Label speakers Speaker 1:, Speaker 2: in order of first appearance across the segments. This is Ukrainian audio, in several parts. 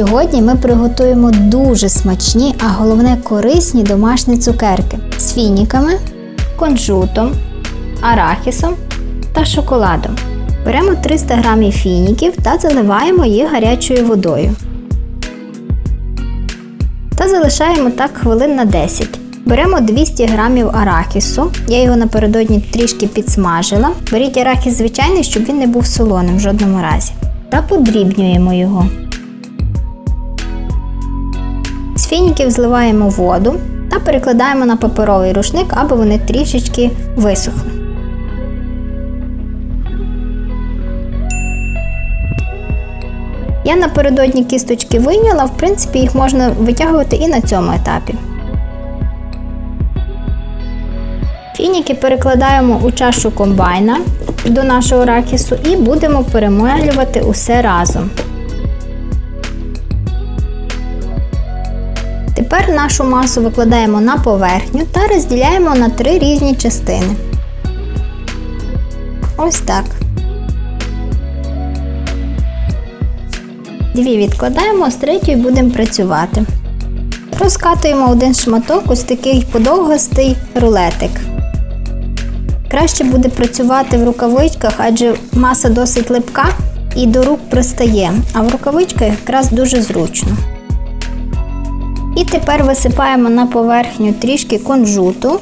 Speaker 1: Сьогодні ми приготуємо дуже смачні, а головне корисні домашні цукерки з фініками, кунжутом, арахісом та шоколадом. Беремо 300 г фініків та заливаємо їх гарячою водою. Та залишаємо так хвилин на 10. Беремо 200 г арахісу. Я його напередодні трішки підсмажила. Беріть арахіс звичайний, щоб він не був солоним в жодному разі. Та подрібнюємо його. Фініків зливаємо воду та перекладаємо на паперовий рушник, аби вони трішечки висохли. Я напередодні кісточки вийняла, в принципі, їх можна витягувати і на цьому етапі. Фініки перекладаємо у чашу комбайна до нашого ракісу і будемо перемелювати усе разом. Тепер нашу масу викладаємо на поверхню та розділяємо на три різні частини. Ось так. Дві відкладаємо, з третьою будемо працювати. Розкатуємо один шматок, ось такий подовгостий рулетик. Краще буде працювати в рукавичках, адже маса досить липка і до рук пристає, а в рукавичках якраз дуже зручно. І тепер висипаємо на поверхню трішки кунжуту.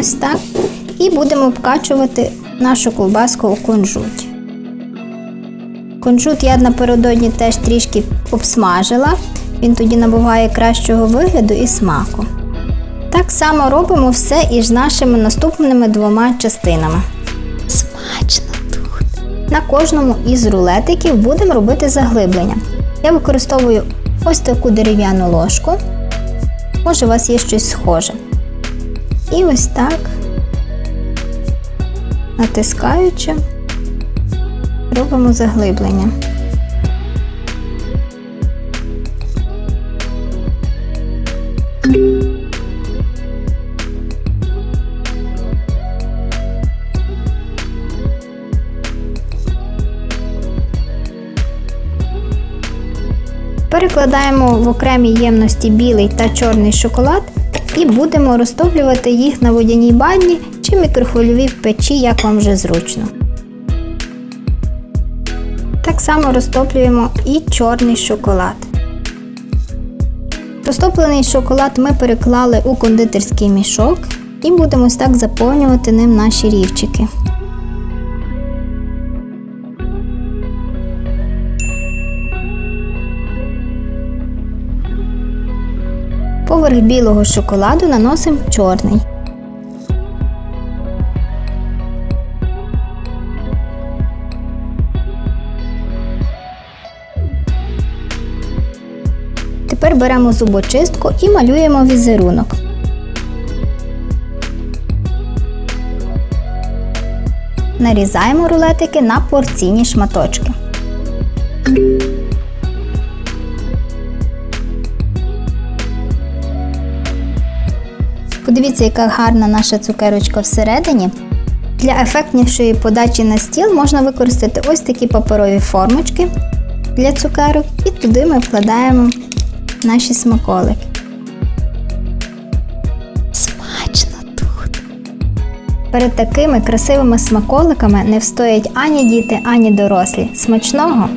Speaker 1: Ось так. І будемо обкачувати нашу ковбаску у кунжуті. Кунжут я напередодні теж трішки обсмажила. Він тоді набуває кращого вигляду і смаку. Так само робимо все і з нашими наступними двома частинами. Смачно тут! На кожному із рулетиків будемо робити заглиблення. Я використовую ось таку дерев'яну ложку. Може, у вас є щось схоже. І ось так, натискаючи, робимо заглиблення. Перекладаємо в окремі ємності білий та чорний шоколад і будемо розтоплювати їх на водяній бані чи мікрохвильовій печі, як вам вже зручно. Так само розтоплюємо і чорний шоколад. Розтоплений шоколад ми переклали у кондитерський мішок і будемо так заповнювати ним наші рівчики. Поверх білого шоколаду наносимо чорний. Тепер беремо зубочистку і малюємо візерунок. Нарізаємо рулетики на порційні шматочки. Подивіться, яка гарна наша цукерочка всередині. Для ефектнішої подачі на стіл можна використати ось такі паперові формочки для цукерок, і туди ми вкладаємо наші смаколики. Смачно тут! Перед такими красивими смаколиками не встоять ані діти, ані дорослі. Смачного!